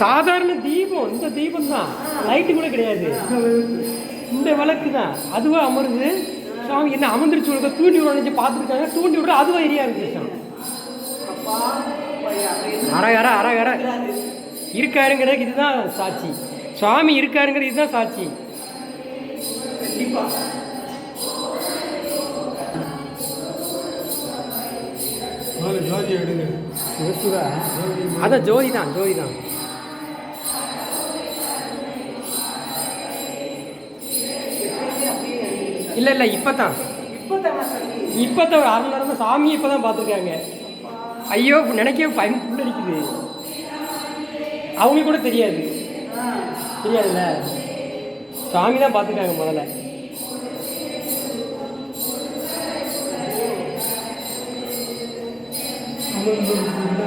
சாதாரண தீபம் இந்த தீபம் தான் லைட்டு கூட கிடையாது. இந்த விளக்கு தான் அதுவா அமருது. சாமி என்ன அமர்ந்துருச்சு விடுக்க தூண்டி விட பார்த்துருக்காங்க. தூண்டி விடுற அதுவா எரியா இருக்கு சாமி. அரகர அரகர இருக்காருங்கிறதுக்கு இதுதான் சாட்சி. சுவாமி இருக்காருங்கிறது இதுதான் சாட்சி. அதான் ஜோதி தான் ஜோதி தான் இல்லை இல்லை இப்போ தான் இப்போ தான் ஒரு அரை நேரம் சாமியை இப்போ தான் பார்த்துருக்காங்க. ஐயோ நினைக்கவே பயம் புல்லடிக்குது அவங்களுக்கு கூட தெரியாது. தெரியாதுல்ல? சாமி தான் பார்த்துருக்காங்க முதல்ல. அமர்ந்திருக்கின்ற